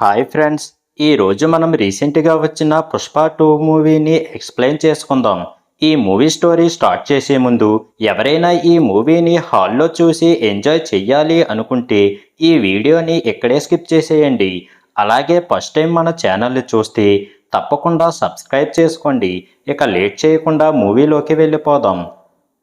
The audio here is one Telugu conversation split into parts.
హాయ్ ఫ్రెండ్స్ ఈరోజు మనం రీసెంట్గా వచ్చిన పుష్ప టూ మూవీని ఎక్స్ప్లెయిన్ చేసుకుందాం. ఈ మూవీ స్టోరీ స్టార్ట్ చేసే ముందు ఎవరైనా ఈ మూవీని హాల్లో చూసి ఎంజాయ్ చెయ్యాలి అనుకుంటే ఈ వీడియోని ఇక్కడే స్కిప్ చేసేయండి. అలాగే ఫస్ట్ టైం మన ఛానల్ని చూస్తే తప్పకుండా సబ్స్క్రైబ్ చేసుకోండి. ఇక లేట్ చేయకుండా మూవీలోకి వెళ్ళిపోదాం.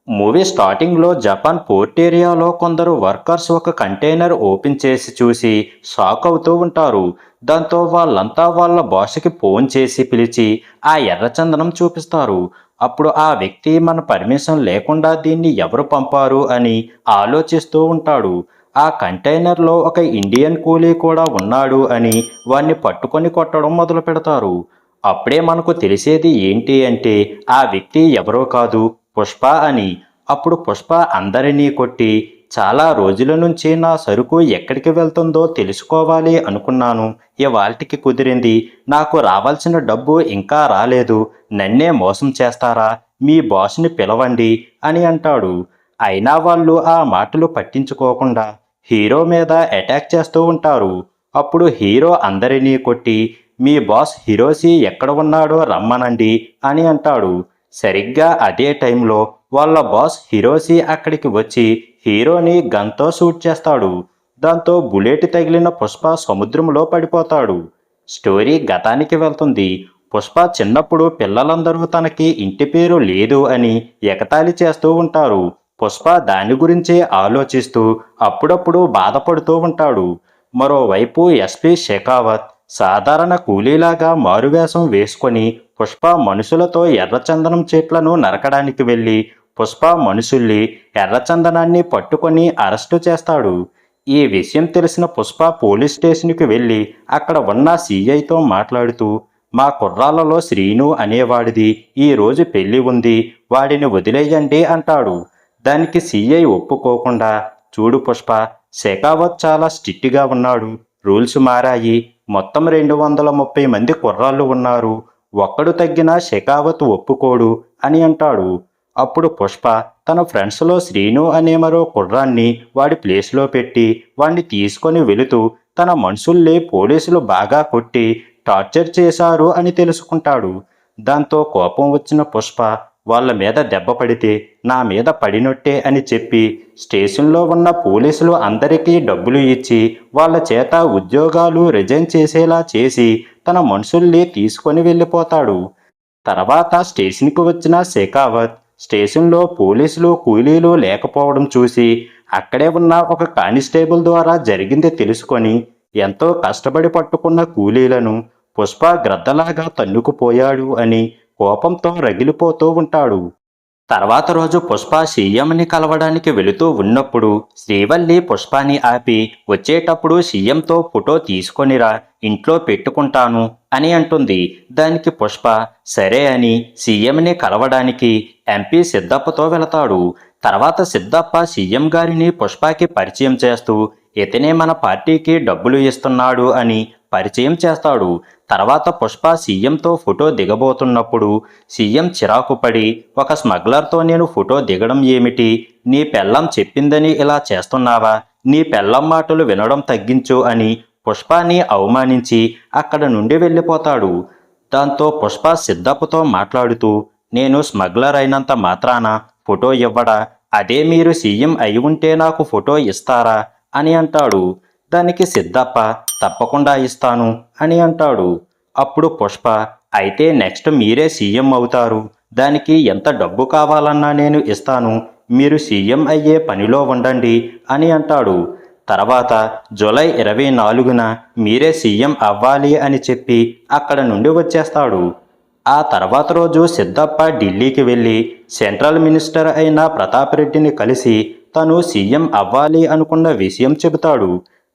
మూవీ స్టార్టింగ్లో జపాన్ పోర్ట్ ఏరియాలో కొందరు వర్కర్స్ ఒక కంటైనర్ ఓపెన్ చేసి చూసి షాక్ అవుతూ ఉంటారు. దాంతో వాళ్ళంతా వాళ్ళ బాస్కి ఫోన్ చేసి పిలిచి ఆ ఎర్రచందనం చూపిస్తారు. అప్పుడు ఆ వ్యక్తి మన పర్మిషన్ లేకుండా దీన్ని ఎవరు పంపారు అని ఆలోచిస్తూ ఉంటాడు. ఆ కంటైనర్లో ఒక ఇండియన్ కూలీ కూడా ఉన్నాడు అని వాణ్ణి పట్టుకొని కొట్టడం మొదలు పెడతారు అప్పుడే మనకు తెలిసేది ఏంటి అంటే ఆ వ్యక్తి ఎవరో కాదు. పుష్ప అని. అప్పుడు పుష్ప అందరినీ కొట్టి చాలా రోజుల నుంచి నా సరుకు ఎక్కడికి వెళ్తుందో తెలుసుకోవాలి అనుకున్నాను. ఇవాల్టికి కుదిరింది. నాకు రావాల్సిన డబ్బు ఇంకా రాలేదు. నన్నే మోసం చేస్తారా? మీ బాస్ని పిలవండి అని అంటాడు. అయినా వాళ్ళు ఆ మాటలు పట్టించుకోకుండా హీరో మీద అటాక్ చేస్తూ ఉంటారు. అప్పుడు హీరో అందరినీ కొట్టి మీ బాస్ హీరోసి ఎక్కడ ఉన్నాడో రమ్మనండి అని అంటాడు. సరిగ్గా అదే టైంలో వాళ్ళ బాస్ హిరోసి అక్కడికి వచ్చి హీరోని గన్తో షూట్ చేస్తాడు. దాంతో బుల్లెట్ తగిలిన పుష్ప సముద్రంలో పడిపోతాడు. స్టోరీ గతానికి వెళ్తుంది. పుష్ప చిన్నప్పుడు పిల్లలందరూ తనకి ఇంటి పేరు లేదు అని ఎగతాళి చేస్తూ ఉంటారు. పుష్ప దాని గురించే ఆలోచిస్తూ అప్పుడప్పుడు బాధపడుతూ ఉంటాడు. మరోవైపు ఎస్పి షెకావత్ సాధారణ కూలీలాగా మారువేషం వేసుకొని పుష్ప మనుషులతో ఎర్రచందనం చెట్లను నరకడానికి వెళ్ళి పుష్ప మనుషుల్ని ఎర్రచందనాన్ని పట్టుకొని అరెస్టు చేస్తాడు. ఈ విషయం తెలిసిన పుష్ప పోలీస్ స్టేషన్కి వెళ్ళి అక్కడ ఉన్న సీఐతో మాట్లాడుతూ మా కుర్రాళ్ళలో శ్రీను అనేవాడిది ఈ రోజు పెళ్ళి ఉంది వాడిని వదిలేయండి అంటాడు. దానికి సీఐ ఒప్పుకోకుండా చూడు పుష్ప శెకావత్ చాలా స్ట్రిక్ట్గా ఉన్నాడు. రూల్స్ మారాయి. మొత్తం రెండు వందల ముప్పై మంది కుర్రాళ్ళు ఉన్నారు. ఒక్కడు తగ్గిన షెకావత్ ఒప్పుకోడు అని అంటాడు. అప్పుడు పుష్ప తన ఫ్రెండ్స్లో శ్రీను అనే మరో కుర్రాన్ని వాడి ప్లేస్లో పెట్టి వాణ్ణి తీసుకొని వెళుతూ తన మనుషుల్ని పోలీసులు బాగా కొట్టి టార్చర్ చేశారు అని తెలుసుకుంటాడు. దాంతో కోపం వచ్చిన పుష్ప వాళ్ళ మీద దెబ్బ పడితే నా మీద పడినట్టే అని చెప్పి స్టేషన్లో ఉన్న పోలీసులు అందరికీ డబ్బులు ఇచ్చి వాళ్ళ చేత ఉద్యోగాలు రిజైన్ చేసేలా చేసి తన మనుషుల్ని తీసుకొని వెళ్ళిపోతాడు. తర్వాత స్టేషన్కి వచ్చిన శేఖావత్ స్టేషన్లో పోలీసులు కూలీలు లేకపోవడం చూసి అక్కడే ఉన్న ఒక కానిస్టేబుల్ ద్వారా జరిగింది తెలుసుకొని ఎంతో కష్టపడి పట్టుకున్న కూలీలను పుష్ప గ్రద్దలాగా తన్నుకుపోయాడు అని కోపంతో రగిలిపోతూ ఉంటాడు. తర్వాత రోజు పుష్ప సీఎంని కలవడానికి వెళుతూ ఉన్నప్పుడు శ్రీవల్లి పుష్పాని ఆపి వచ్చేటప్పుడు సీఎంతో ఫోటో తీసుకొనిరా ఇంట్లో పెట్టుకుంటాను అని అంటుంది. దానికి పుష్ప సరే అని సీఎంని కలవడానికి ఎంపీ సిద్ధప్పతో వెళతాడు. తర్వాత సిద్ధప్ప సీఎం గారిని పుష్పకి పరిచయం చేస్తూ ఇతనే మన పార్టీకి డబ్బులు ఇస్తున్నాడు అని పరిచయం చేస్తాడు. తర్వాత పుష్ప సీఎంతో ఫోటో దిగబోతున్నప్పుడు సీఎం చిరాకు పడి ఒక స్మగ్లర్తో నేను ఫోటో దిగడం ఏమిటి? నీ పెళ్ళం చెప్పిందని ఇలా చేస్తున్నావా? నీ పెళ్ళం మాటలు వినడం తగ్గించు అని పుష్పాని అవమానించి అక్కడ నుండి వెళ్ళిపోతాడు. దాంతో పుష్ప సిద్ధప్పతో మాట్లాడుతూ నేను స్మగ్లర్ అయినంత మాత్రాన ఫోటో ఇవ్వడా? అదే మీరు సీఎం అయి ఉంటే నాకు ఫోటో ఇస్తారా? అని అంటాడు. దానికి సిద్ధప్ప తప్పకుండా ఇస్తాను అని అంటాడు. అప్పుడు పుష్ప అయితే నెక్స్ట్ మీరే సీఎం అవుతారు. దానికి ఎంత డబ్బు కావాలన్నా నేను ఇస్తాను. మీరు సీఎం అయ్యే పనిలో ఉండండి అని అంటాడు. తర్వాత జూలై ఇరవై నాలుగున మీరే సీఎం అవ్వాలి అని చెప్పి అక్కడ నుండి వచ్చేస్తాడు. ఆ తర్వాత రోజు సిద్ధప్ప ఢిల్లీకి వెళ్ళి సెంట్రల్ మినిస్టర్ అయిన ప్రతాప్ రెడ్డిని కలిసి తను సీఎం అవ్వాలి అనుకున్న విషయం చెబుతాడు.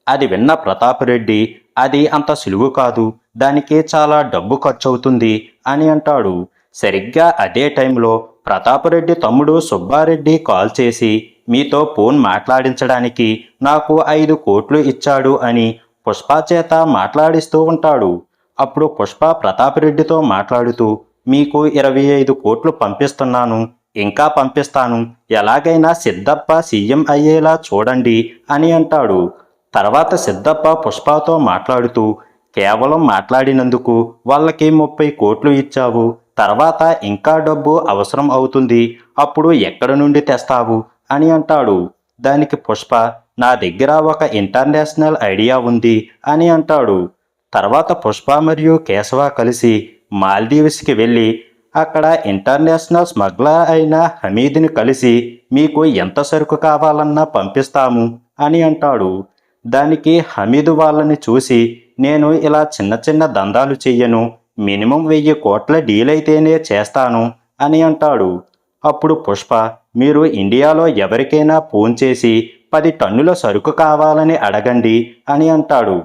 అది విన్న ప్రతాపరెడ్డి అది అంత సులువు కాదు దానికి చాలా డబ్బు ఖర్చవుతుంది అని అంటాడు. సరిగ్గా అదే టైంలో ప్రతాపరెడ్డి తమ్ముడు సుబ్బారెడ్డి కాల్ చేసి మీతో ఫోన్ మాట్లాడించడానికి నాకు ఐదు కోట్లు ఇచ్చాడు అని పుష్ప చేత మాట్లాడిస్తూ ఉంటాడు. అప్పుడు పుష్ప ప్రతాపరెడ్డితో మాట్లాడుతూ మీకు ఇరవై ఐదు కోట్లు పంపిస్తున్నాను ఇంకా పంపిస్తాను ఎలాగైనా సిద్ధప్ప సీఎం అయ్యేలా చూడండి అని అంటాడు. తర్వాత సిద్ధప్ప పుష్పతో మాట్లాడుతూ కేవలం మాట్లాడినందుకు వాళ్ళకి ముప్పై కోట్లు ఇచ్చావు. తర్వాత ఇంకా డబ్బు అవసరం అవుతుంది. అప్పుడు ఎక్కడి నుండి తెస్తావు? అని అంటాడు. దానికి పుష్ప నా దగ్గర ఒక ఇంటర్నేషనల్ ఐడియా ఉంది అని అంటాడు. తర్వాత పుష్ప మరియు కేశవ కలిసి మాల్దీవ్స్కి వెళ్ళి అక్కడ ఇంటర్నేషనల్ స్మగ్లర్ అయిన హమీద్ని కలిసి మీకు ఎంత సరుకు కావాలన్నా పంపిస్తాము అని అంటాడు. దానికి హమీదు వాళ్ళని చూసి నేను ఇలా చిన్న చిన్న దందాలు చెయ్యను. మినిమం వెయ్యి కోట్ల డీల్ అయితేనే చేస్తాను అని అంటాడు. అప్పుడు పుష్ప మీరు ఇండియాలో ఎవరికైనా ఫోన్ చేసి పది టన్నుల సరుకు కావాలని అడగండి అని అంటాడు.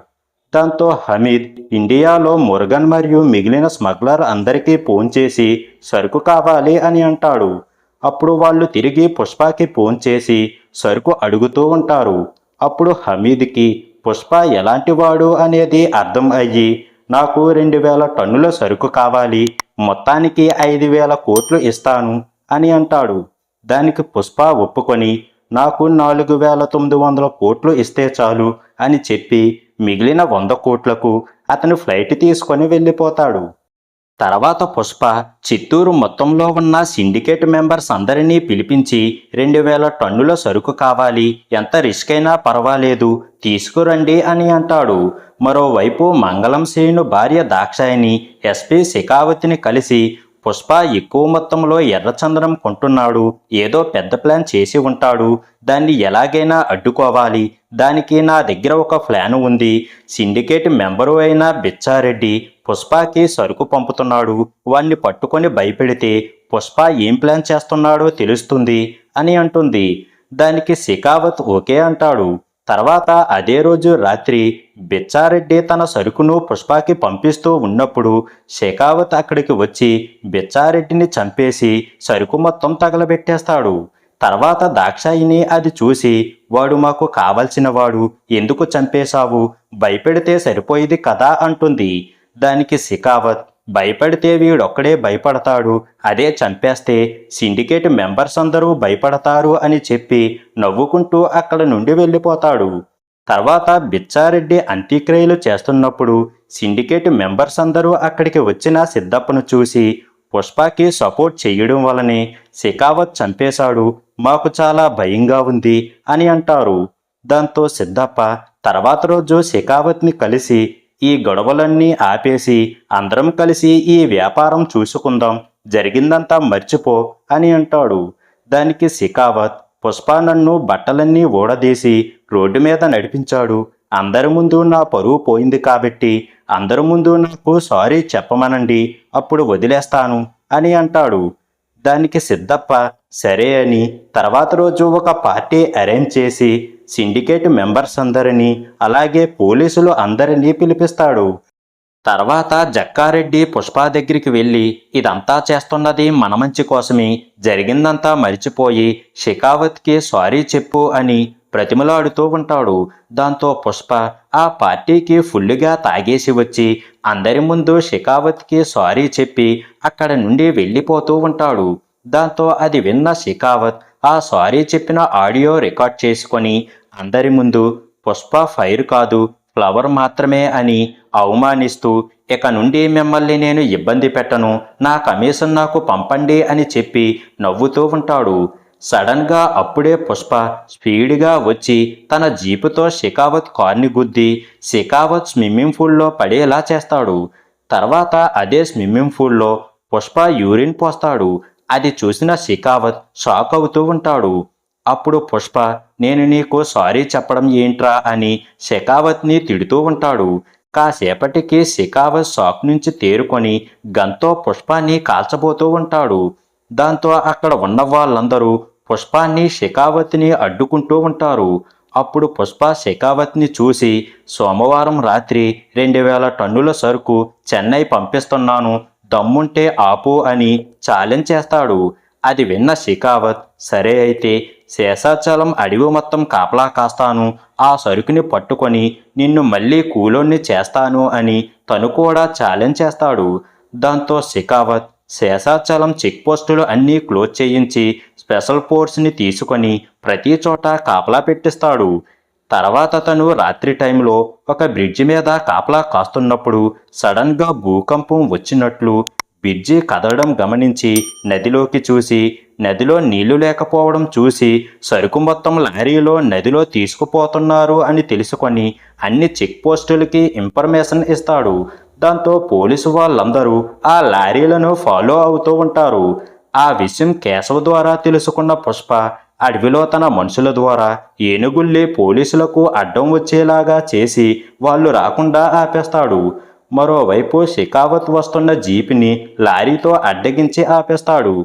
దాంతో హమీద్ ఇండియాలో మురుగన్ మరియు మిగిలిన స్మగ్లర్ అందరికీ ఫోన్ చేసి సరుకు కావాలి అని అంటాడు. అప్పుడు వాళ్ళు తిరిగి పుష్పకి ఫోన్ చేసి సరుకు అడుగుతూ ఉంటారు. అప్పుడు హమీద్కి పుష్ప ఎలాంటివాడు అనేది అర్థం అయ్యి నాకు రెండు వేల టన్నుల సరుకు కావాలి మొత్తానికి ఐదు వేల కోట్లు ఇస్తాను అని అంటాడు. దానికి పుష్ప ఒప్పుకొని నాకు నాలుగు వేల తొమ్మిది వందల కోట్లు ఇస్తే చాలు అని చెప్పి మిగిలిన వంద కోట్లకు అతను ఫ్లైట్ తీసుకొని వెళ్ళిపోతాడు. తర్వాత పుష్ప చిత్తూరు మొత్తంలో ఉన్న సిండికేట్ మెంబర్స్ అందరినీ పిలిపించి రెండు వేల టన్నుల సరుకు కావాలి ఎంత రిస్క్ అయినా పర్వాలేదు తీసుకురండి అని అంటాడు. మరోవైపు మంగళం శ్రీను భార్య దాక్షాయిని ఎస్పీ శిఖావతిని కలిసి పుష్ప ఎక్కువ మొత్తంలో ఎర్రచందనం కొంటున్నాడు. ఏదో పెద్ద ప్లాన్ చేసి ఉంటాడు. దాన్ని ఎలాగైనా అడ్డుకోవాలి. దానికి నా దగ్గర ఒక ప్లాన్ ఉంది. సిండికేట్ మెంబరు అయిన బిచ్చారెడ్డి పుష్పకి సరుకు పంపుతున్నాడు. వాణ్ణి పట్టుకొని భయపెడితే పుష్ప ఏం ప్లాన్ చేస్తున్నాడో తెలుస్తుంది అని అంటుంది. దానికి సికావత్ ఓకే అంటాడు. తర్వాత అదే రోజు రాత్రి బిచ్చారెడ్డి తన సరుకును పుష్పకి పంపిస్తూ ఉన్నప్పుడు షెకావత్ అక్కడికి వచ్చి బిచ్చారెడ్డిని చంపేసి సరుకు మొత్తం తగలబెట్టేస్తాడు. తర్వాత దాక్షాయిని అది చూసి వాడు మాకు కావలసిన వాడు ఎందుకు చంపేశావు? భయపెడితే సరిపోయేది కదా అంటుంది. దానికి శిఖావత్ భయపడితే వీడొక్కడే భయపడతాడు. అదే చంపేస్తే సిండికేట్ మెంబర్స్ అందరూ భయపడతారు అని చెప్పి నవ్వుకుంటూ అక్కడ నుండి వెళ్ళిపోతాడు. తర్వాత బిచ్చారెడ్డి అంత్యక్రియలు చేస్తున్నప్పుడు సిండికేట్ మెంబర్స్ అందరూ అక్కడికి వచ్చిన సిద్ధప్పను చూసి పుష్పకి సపోర్ట్ చేయడం వలనే శిఖావత్ చంపేశాడు మాకు చాలా భయంగా ఉంది అని అంటారు. దాంతో సిద్ధప్ప తర్వాత రోజు శిఖావత్ని కలిసి ఈ గొడవలన్నీ ఆపేసి అందరం కలిసి ఈ వ్యాపారం చూసుకుందాం జరిగిందంతా మర్చిపో అని అంటాడు. దానికి శిఖావత్ పుష్ప నన్ను బట్టలన్నీ ఊడదీసి రోడ్డు మీద నడిపించాడు. అందరి ముందు నా పరువు పోయింది కాబట్టి అందరి ముందు నాకు సారీ చెప్పమనండి అప్పుడు వదిలేస్తాను అని అంటాడు. దానికి సిద్ధప్ప సరే అని తర్వాత రోజు ఒక పార్టీ అరేంజ్ చేసి సిండికేట్ మెంబర్స్ అందరినీ అలాగే పోలీసులు అందరినీ పిలిపిస్తాడు. తర్వాత జక్కారెడ్డి పుష్ప దగ్గరికి వెళ్ళి ఇదంతా చేస్తున్నది మన మంచి కోసమే జరిగిందంతా మరిచిపోయి షికావత్కి సారీ చెప్పు అని ప్రతిమలాడుతూ ఉంటాడు. దాంతో పుష్ప ఆ పార్టీకి ఫుల్లుగా తాగేసి వచ్చి అందరి ముందు షికావత్కి సారీ చెప్పి అక్కడ నుండి వెళ్ళిపోతూ ఉంటాడు. దాంతో అది విన్న షికావత్ ఆ సారీ చెప్పిన ఆడియో రికార్డ్ చేసుకొని అందరి ముందు పుష్ప ఫైర్ కాదు ఫ్లవర్ మాత్రమే అని అవమానిస్తూ ఇక నుండి మిమ్మల్ని నేను ఇబ్బంది పెట్టను నా కమిషన్ నాకు పంపండి అని చెప్పి నవ్వుతూ ఉంటాడు. సడన్గా అప్పుడే పుష్ప స్పీడ్గా వచ్చి తన జీపుతో షికావత్ కార్ని గుద్ది షికావత్ స్విమ్మింగ్ పూల్లో పడేలా చేస్తాడు. తర్వాత అదే స్విమ్మింగ్ పూల్లో పుష్ప యూరిన్ పోస్తాడు. అది చూసిన శిఖావత్ షాక్ అవుతూ ఉంటాడు. అప్పుడు పుష్ప నేను నీకు సారీ చెప్పడం ఏంట్రా అని శిఖావత్ని తిడుతూ ఉంటాడు. కాసేపటికి శిఖావత్ షాక్ నుంచి తేరుకొని గంతో పుష్పాన్ని కాల్చబోతూ ఉంటాడు. దాంతో అక్కడ ఉన్న వాళ్ళందరూ పుష్పాన్ని శిఖావత్ని అడ్డుకుంటూ ఉంటారు. అప్పుడు పుష్ప శిఖావత్ని చూసి సోమవారం రాత్రి రెండు వేల టన్నుల సరుకు చెన్నై పంపిస్తున్నాను దమ్ముంటే ఆపు అని ఛాలెంజ్ చేస్తాడు. అది విన్న షికావత్ సరే అయితే శేషాచలం అడవి మొత్తం కాపలా కాస్తాను. ఆ సరుకుని పట్టుకొని నిన్ను మళ్ళీ కూలోన్ని చేస్తాను అని తను కూడా ఛాలెంజ్ చేస్తాడు. దాంతో షికావత్ శేషాచలం చెక్ పోస్టులు అన్నీ క్లోజ్ చేయించి స్పెషల్ ఫోర్స్ని తీసుకొని ప్రతి చోట కాపలా పెట్టిస్తాడు. తర్వాత తను రాత్రి టైంలో ఒక బ్రిడ్జి మీద కాపలా కాస్తున్నప్పుడు సడన్గా భూకంపం వచ్చినట్లు బ్రిడ్జి కదలడం గమనించి నదిలోకి చూసి నదిలో నీళ్ళు లేకపోవడం చూసి సరుకు మొత్తం లారీలో నదిలో తీసుకుపోతున్నారు అని తెలుసుకొని అన్ని చెక్ పోస్టులకి ఇన్ఫర్మేషన్ ఇస్తాడు. దాంతో పోలీసు వాళ్ళందరూ ఆ లారీలను ఫాలో అవుతూ ఉంటారు. ఆ విషయం కేశవ ద్వారా తెలుసుకున్న పుష్ప అడవిలో తన మనుషుల ద్వారా ఏనుగుల్లి పోలీసులకు అడ్డం వచ్చేలాగా చేసి వాళ్ళు రాకుండా ఆపేస్తాడు. మరోవైపు షెకావత్ వస్తున్న జీపుని లారీతో అడ్డగించి ఆపేస్తాడు.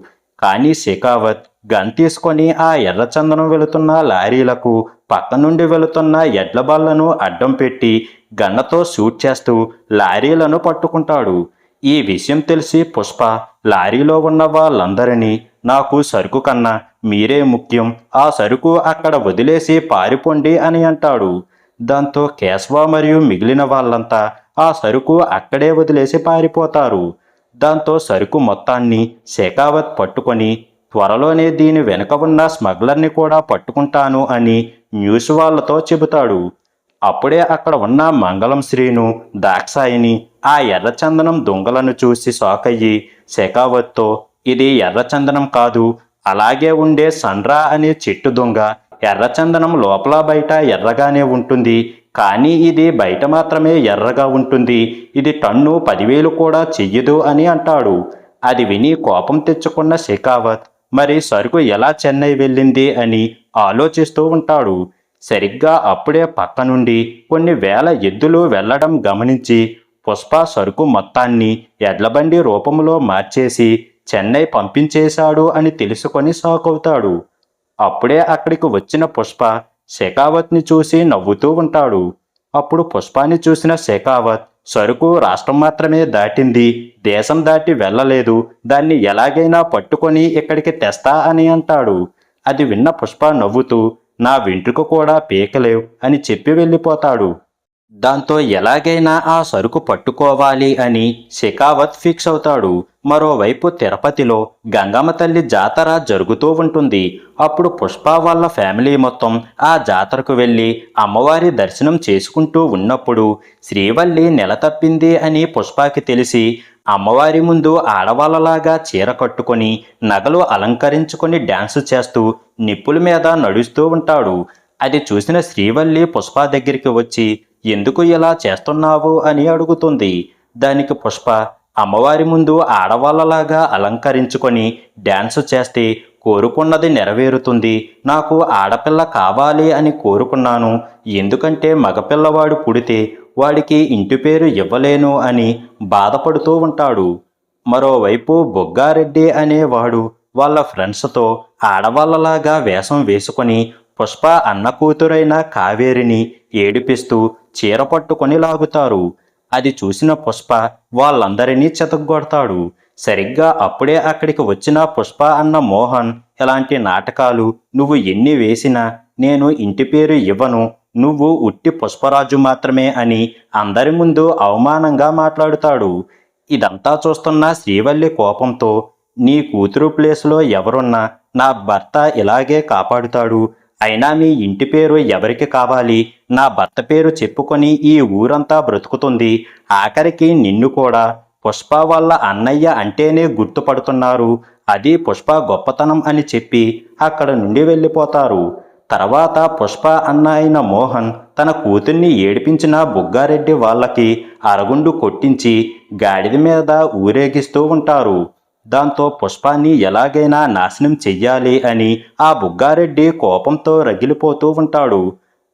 కానీ షెకావత్ గన్ తీసుకొని ఆ ఎర్రచందనం వెళుతున్న లారీలకు పక్క నుండి వెళుతున్న ఎడ్లబళ్ళను అడ్డం పెట్టి గన్నతో షూట్ చేస్తూ లారీలను పట్టుకుంటాడు. ఈ విషయం తెలిసి పుష్ప లారీలో ఉన్న వాళ్ళందరినీ నాకు సరుకు కన్నా మీరే ముఖ్యం. ఆ సరుకు అక్కడ వదిలేసి పారిపోండి అని అంటాడు. దాంతో కేశవ మరియు మిగిలిన వాళ్ళంతా ఆ సరుకు అక్కడే వదిలేసి పారిపోతారు. దాంతో సరుకు మొత్తాన్ని శేఖావత్ పట్టుకొని త్వరలోనే దీని వెనుక ఉన్న స్మగ్లర్ని కూడా పట్టుకుంటాను అని న్యూస్ వాళ్ళతో చెబుతాడు. అప్పుడే అక్కడ ఉన్న మంగళం శ్రీను దాక్షాయిని ఆ ఎర్రచందనం దొంగలను చూసి షాకయ్యి శకావత్తో ఇది ఎర్రచందనం కాదు అలాగే ఉండే సండ్రా అనే చెట్టు దొంగ ఎర్రచందనం లోపల బయట ఎర్రగానే ఉంటుంది కానీ ఇది బయట మాత్రమే ఎర్రగా ఉంటుంది ఇది టన్ను పదివేలు కూడా చెయ్యదు అని అంటాడు. అది విని కోపం తెచ్చుకున్న శేఖావత్ మరి సరుకు ఎలా చెన్నై వెళ్ళింది? అని ఆలోచిస్తూ ఉంటాడు. సరిగ్గా అప్పుడే పక్క నుండి కొన్ని వేల ఎద్దులు వెళ్ళడం గమనించి పుష్ప సరుకు మొత్తాన్ని ఎడ్లబండి రూపంలో మార్చేసి చెన్నై పంపించేశాడు అని తెలుసుకొని షాక్ అవుతాడు అప్పుడే అక్కడికి వచ్చిన పుష్ప శేఖావత్ని చూసి నవ్వుతూ ఉంటాడు. అప్పుడు పుష్పాన్ని చూసిన శేఖావత్ సరుకు రాష్ట్రం మాత్రమే దాటింది దేశం దాటి వెళ్ళలేదు దాన్ని ఎలాగైనా పట్టుకొని ఇక్కడికి తెస్తా అని అంటాడు. అది విన్న పుష్ప నవ్వుతూ నా వెంట్రుక కూడా పీకలేవు అని చెప్పి వెళ్ళిపోతాడు. దాంతో ఎలాగైనా ఆ సరుకు పట్టుకోవాలి అని శిఖావత్ ఫిక్స్ అవుతాడు. మరోవైపు తిరుపతిలో గంగమ్మ తల్లి జాతర జరుగుతూ ఉంటుంది. అప్పుడు పుష్ప వాళ్ళ ఫ్యామిలీ మొత్తం ఆ జాతరకు వెళ్ళి అమ్మవారి దర్శనం చేసుకుంటూ ఉన్నప్పుడు శ్రీవల్లి నెల తప్పింది అని పుష్పకి తెలిసి అమ్మవారి ముందు ఆడవాళ్ళలాగా చీర కట్టుకొని నగలు అలంకరించుకొని డ్యాన్స్ చేస్తూ నిప్పుల మీద నడుస్తూ ఉంటాడు. అది చూసిన శ్రీవల్లి పుష్ప దగ్గరికి వచ్చి ఎందుకు ఇలా చేస్తున్నావు? అని అడుగుతుంది. దానికి పుష్ప అమ్మవారి ముందు ఆడవాళ్ళలాగా అలంకరించుకొని డ్యాన్స్ చేస్తే కోరుకున్నది నెరవేరుతుంది. నాకు ఆడపిల్ల కావాలి అని కోరుకున్నాను. ఎందుకంటే మగపిల్లవాడు పుడితే వాడికి ఇంటి పేరు ఇవ్వలేను అని బాధపడుతూ ఉంటాడు. మరోవైపు బొగ్గారెడ్డి అనేవాడు వాళ్ళ ఫ్రెండ్స్తో ఆడవాళ్ళలాగా వేషం వేసుకొని పుష్ప అన్న కూతురైన కావేరిని ఏడిపిస్తూ చీర పట్టుకొని లాగుతారు. అది చూసిన పుష్ప వాళ్ళందరినీ చెతగొడతాడు సరిగ్గా అప్పుడే అక్కడికి వచ్చిన పుష్ప అన్న మోహన్ ఇలాంటి నాటకాలు నువ్వు ఎన్ని వేసినా నేను ఇంటి పేరు ఇవ్వను. నువ్వు ఉట్టి పుష్పరాజు మాత్రమే అని అందరి ముందు అవమానంగా మాట్లాడుతాడు. ఇదంతా చూస్తున్న శ్రీవల్లి కోపంతో నీ కూతురు ప్లేస్లో ఎవరున్నా నా భర్త ఇలాగే కాపాడుతాడు. అయినా మీ ఇంటి పేరు ఎవరికి కావాలి? నా భర్త పేరు చెప్పుకొని ఈ ఊరంతా బ్రతుకుతుంది. ఆఖరికి నిన్ను కూడా. పుష్ప వాళ్ళ అన్నయ్య అంటేనే గుర్తుపడుతున్నారు. అది పుష్ప గొప్పతనం అని చెప్పి అక్కడ నుండి వెళ్ళిపోతారు. తర్వాత పుష్ప అన్న అయిన మోహన్ తన కూతుర్ని ఏడిపించిన బుగ్గారెడ్డి వాళ్ళకి అరగుండు కొట్టించి గాడిద మీద ఊరేగిస్తూ ఉంటారు. దాంతో పుష్పాన్ని ఎలాగైనా నాశనం చెయ్యాలి అని ఆ బుగ్గారెడ్డి కోపంతో రగిలిపోతూ ఉంటాడు.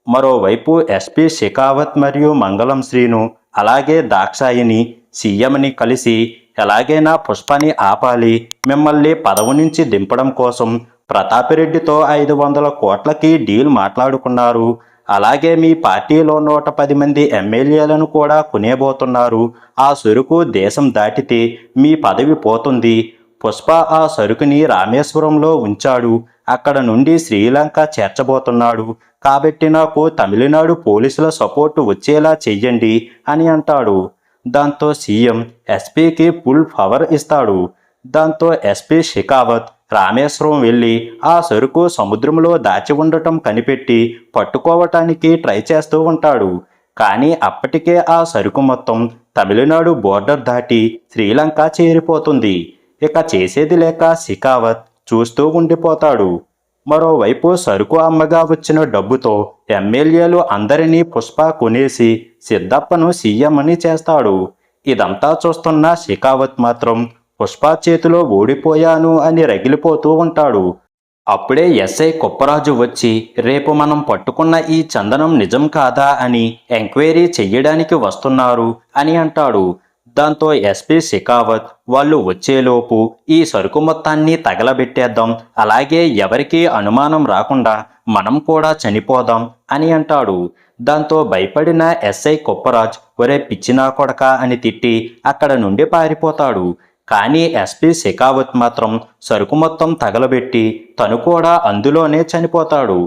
మరోవైపు ఎస్పి షెకావత్ మరియు మంగళం శ్రీను అలాగే దాక్షాయిని సీఎంని కలిసి ఎలాగైనా పుష్పాన్ని ఆపాలి మిమ్మల్ని పదవి నుంచి దింపడం కోసం ప్రతాపిరెడ్డితో ఐదు వందల కోట్లకి డీల్ మాట్లాడుకున్నారు. అలాగే మీ పార్టీలో నూట పది మంది ఎమ్మెల్యేలను కూడా కొనేబోతున్నారు. ఆ సరుకు దేశం దాటితే మీ పదవి పోతుంది. పుష్ప ఆ సరుకుని రామేశ్వరంలో ఉంచాడు. అక్కడ నుండి శ్రీలంక చేర్చబోతున్నాడు. కాబట్టి నాకు తమిళనాడు పోలీసుల సపోర్టు వచ్చేలా చెయ్యండి అని అంటాడు. దాంతో సీఎం ఎస్పీకి ఫుల్ పవర్ ఇస్తాడు. దాంతో ఎస్పీ షికావత్ రామేశ్వరం వెళ్ళి ఆ సరుకు సముద్రంలో దాచి ఉండటం కనిపెట్టి పట్టుకోవటానికి ట్రై చేస్తూ ఉంటాడు. కానీ అప్పటికే ఆ సరుకు మొత్తం తమిళనాడు బోర్డర్ దాటి శ్రీలంక చేరిపోతుంది. ఇక చేసేది లేక శిఖావత్ చూస్తూ ఉండిపోతాడు. మరోవైపు సరుకు అమ్మగా వచ్చిన డబ్బుతో ఎమ్మెల్యేలు అందరినీ పుష్ప కొనేసి సిద్ధప్పను సీఎం అని చేస్తాడు. ఇదంతా చూస్తున్న షికావత్ మాత్రం పుష్ప చేతిలో ఓడిపోయాను అని రగిలిపోతూ ఉంటాడు. అప్పుడే ఎస్ఐ కుప్పరాజు వచ్చి రేపు మనం పట్టుకున్న ఈ చందనం నిజం కాదా అని ఎంక్వైరీ చెయ్యడానికి వస్తున్నారు అని అంటాడు. దాంతో ఎస్పీ శిఖావత్ వాళ్ళు వచ్చేలోపు ఈ సరుకు మొత్తాన్ని తగలబెట్టేద్దాం అలాగే ఎవరికీ అనుమానం రాకుండా మనం కూడా చనిపోదాం అని అంటాడు. దాంతో భయపడిన ఎస్ఐ కుప్పరాజ్ ఒరే పిచ్చినా కొడక అని తిట్టి అక్కడ నుండి పారిపోతాడు. కానీ ఎస్పీ షెకావత్ మాత్రం సరుకు మొత్తం తగలబెట్టి తను కూడా అందులోనే చనిపోతాడు.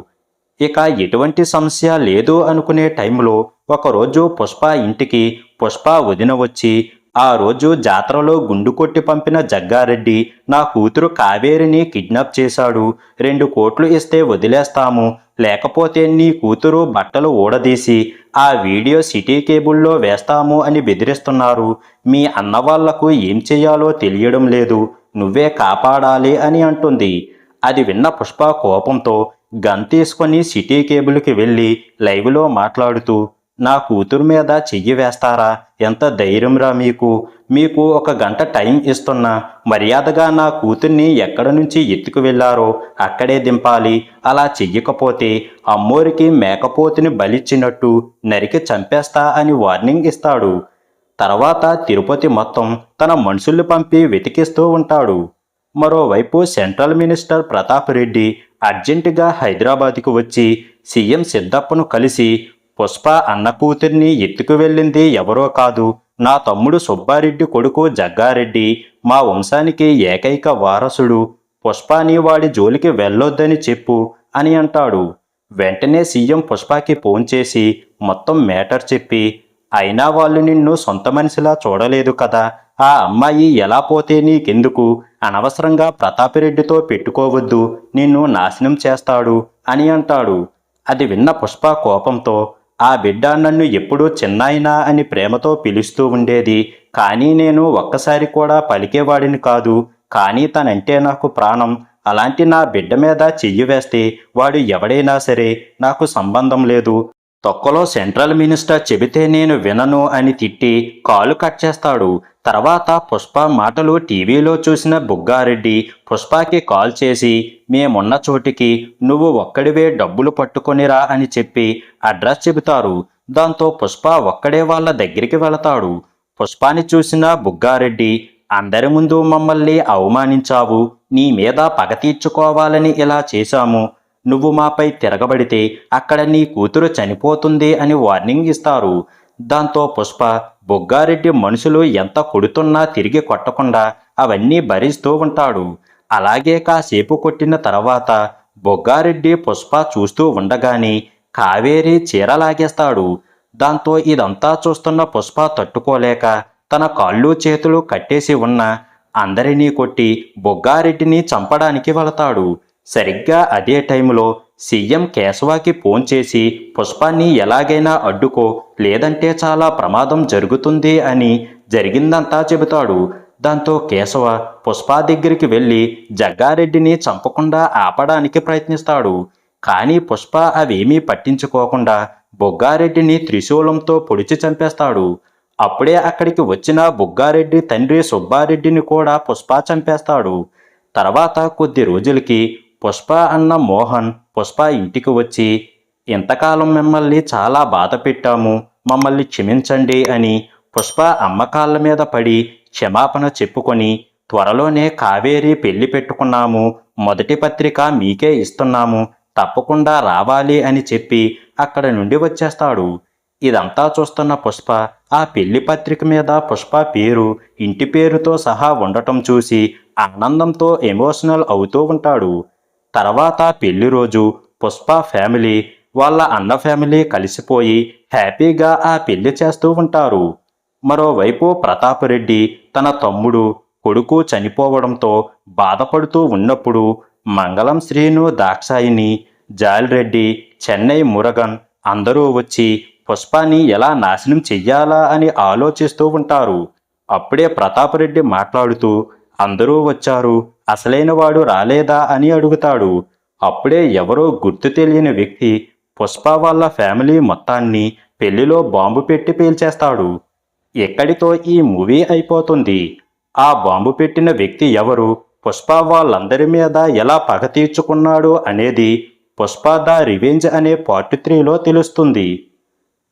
ఇక ఎటువంటి సమస్య లేదు అనుకునే టైంలో ఒకరోజు పుష్ప ఇంటికి పుష్ప వదిన వచ్చి ఆ రోజు జాతరలో గుండు కొట్టి పంపిన జగ్గారెడ్డి నా కూతురు కావేరిని కిడ్నాప్ చేశాడు. రెండు కోట్లు ఇస్తే వదిలేస్తాము. లేకపోతే నీ కూతురు బట్టలు ఊడదీసి ఆ వీడియో సిటీ కేబుల్లో వేస్తాము అని బెదిరిస్తున్నారు. మీ అన్న వాళ్ళకు ఏం చేయాలో తెలియడం లేదు. నువ్వే కాపాడాలి అని అంటుంది. అది విన్న పుష్ప కోపంతో గన్ తీసుకొని సిటీ కేబుల్కి వెళ్ళి లైవ్లో మాట్లాడుతూ నా కూతురు మీద చెయ్యి వేస్తారా? ఎంత ధైర్యంరా మీకు? మీకు ఒక గంట టైం ఇస్తున్నా మర్యాదగా నా కూతుర్ని ఎక్కడ నుంచి ఎత్తుకు వెళ్ళారో అక్కడే దింపాలి. అలా చెయ్యకపోతే అమ్మోరికి మేకపోతుని బలిచ్చినట్టు నరికి చంపేస్తా అని వార్నింగ్ ఇస్తాడు. తర్వాత తిరుపతి మొత్తం తన మనుషుల్ని పంపి వెతికిస్తూ ఉంటాడు. మరోవైపు సెంట్రల్ మినిస్టర్ ప్రతాప్ రెడ్డి అర్జెంటుగా హైదరాబాద్కు వచ్చి సీఎం సిద్ధప్పను కలిసి పుష్ప అన్న కూతుర్ని ఎత్తుకు వెళ్ళింది ఎవరో కాదు. నా తమ్ముడు సుబ్బారెడ్డి కొడుకు జగ్గారెడ్డి. మా వంశానికి ఏకైక వారసుడు. పుష్పాని వాడి జోలికి వెళ్ళొద్దని చెప్పు అని అంటాడు. వెంటనే సీఎం పుష్పకి ఫోన్ చేసి మొత్తం మేటర్ చెప్పి అయినా వాళ్ళు నిన్ను సొంత మనిషిలా చూడలేదు కదా. ఆ అమ్మాయి ఎలా పోతే నీకెందుకు? అనవసరంగా ప్రతాపిరెడ్డితో పెట్టుకోవద్దు. నిన్ను నాశనం చేస్తాడు అని అంటాడు. అది విన్న పుష్ప కోపంతో ఆ బిడ్డ నన్ను ఎప్పుడూ చిన్నాయినా అని ప్రేమతో పిలుస్తూ ఉండేది. కానీ నేను ఒక్కసారి కూడా పలికేవాడిని కాదు. కానీ తనంటే నాకు ప్రాణం. అలాంటి నా బిడ్డ మీద చెయ్యి వేస్తే వాడు ఎవడైనా సరే నాకు సంబంధం లేదు. తొక్కలో సెంట్రల్ మినిస్టర్ చెబితే నేను వినను అని తిట్టి కాలు కట్ చేస్తాడు. తర్వాత పుష్ప మాటలు టీవీలో చూసిన బుగ్గారెడ్డి పుష్పకి కాల్ చేసి మేమున్న చోటికి నువ్వు ఒక్కడివే డబ్బులు పట్టుకొనిరా అని చెప్పి అడ్రస్ చెబుతారు. దాంతో పుష్ప ఒక్కడే వాళ్ళ దగ్గరికి వెళతాడు. పుష్పాని చూసిన బుగ్గారెడ్డి అందరి ముందు మమ్మల్ని అవమానించావు. నీ మీద పగ తీర్చుకోవాలని ఇలా చేశాము. నువ్వు మాపై తిరగబడితే అక్కడ నీ కూతురు చనిపోతుంది అని వార్నింగ్ ఇస్తారు. దాంతో పుష్ప బొగ్గారెడ్డి మనుషులు ఎంత కొడుతున్నా తిరిగి కొట్టకుండా అవన్నీ భరిస్తూ ఉంటాడు. అలాగే కాసేపు కొట్టిన తర్వాత బొగ్గారెడ్డి పుష్ప చూస్తూ ఉండగానే కావేరి చీర లాగేస్తాడు. దాంతో ఇదంతా చూస్తున్న పుష్ప తట్టుకోలేక తన కాళ్ళు చేతులు కట్టేసి ఉన్న అందరినీ కొట్టి బొగ్గారెడ్డిని చంపడానికి వెళతాడు. సరిగ్గా అదే టైంలో సీఎం కేశవాకి ఫోన్ చేసి పుష్పాన్ని ఎలాగైనా అడ్డుకో లేదంటే చాలా ప్రమాదం జరుగుతుంది అని జరిగిందంతా చెబుతాడు. దాంతో కేశవ పుష్ప దగ్గరికి వెళ్ళి జగ్గారెడ్డిని చంపకుండా ఆపడానికి ప్రయత్నిస్తాడు. కానీ పుష్ప అవేమీ పట్టించుకోకుండా బొగ్గారెడ్డిని త్రిశూలంతో పొడిచి చంపేస్తాడు. అప్పుడే అక్కడికి వచ్చిన బుగ్గారెడ్డి తండ్రి సుబ్బారెడ్డిని కూడా పుష్ప చంపేస్తాడు. తర్వాత కొద్ది రోజులకి పుష్ప అన్న మోహన్ పుష్ప ఇంటికి వచ్చి ఇంతకాలం మిమ్మల్ని చాలా బాధ పెట్టాము మమ్మల్ని క్షమించండి అని పుష్ప అమ్మకాళ్ళ మీద పడి క్షమాపణ చెప్పుకొని త్వరలోనే కావేరి పెళ్ళి పెట్టుకున్నాము మొదటి పత్రిక మీకే ఇస్తున్నాము తప్పకుండా రావాలి అని చెప్పి అక్కడ నుండి వచ్చేస్తాడు. ఇదంతా చూస్తున్న పుష్ప ఆ పెళ్ళి పత్రిక మీద పుష్ప పేరు ఇంటి పేరుతో సహా ఉండటం చూసి ఆనందంతో ఎమోషనల్ అవుతూ ఉంటాడు. తర్వాత పెళ్ళి రోజు పుష్ప ఫ్యామిలీ వాళ్ళ అన్న ఫ్యామిలీ కలిసిపోయి హ్యాపీగా ఆ పెళ్ళి చేస్తూ ఉంటారు. మరోవైపు ప్రతాపరెడ్డి తన తమ్ముడు కొడుకు చనిపోవడంతో బాధపడుతూ ఉన్నప్పుడు మంగళం శ్రీను దాక్షాయిని జాలిరెడ్డి చెన్నై మురగన్ అందరూ వచ్చి పుష్పాని ఎలా నాశనం చెయ్యాలా అని ఆలోచిస్తూ ఉంటారు. అప్పుడే ప్రతాపరెడ్డి మాట్లాడుతూ అందరూ వచ్చారు అసలైన వాడు రాలేదా అని అడుగుతాడు. అప్పుడే ఎవరో గుర్తు తెలియని వ్యక్తి పుష్ప వాళ్ళ ఫ్యామిలీ మొత్తాన్ని పెళ్ళిలో బాంబు పెట్టి పేల్చేస్తాడు. ఎక్కడితో ఈ మూవీ అయిపోతుంది? ఆ బాంబు పెట్టిన వ్యక్తి ఎవరు? పుష్ప వాళ్ళందరి మీద ఎలా పగ తీర్చుకున్నాడు అనేది పుష్ప ద రివెంజ్ అనే పార్ట్ త్రీలో తెలుస్తుంది.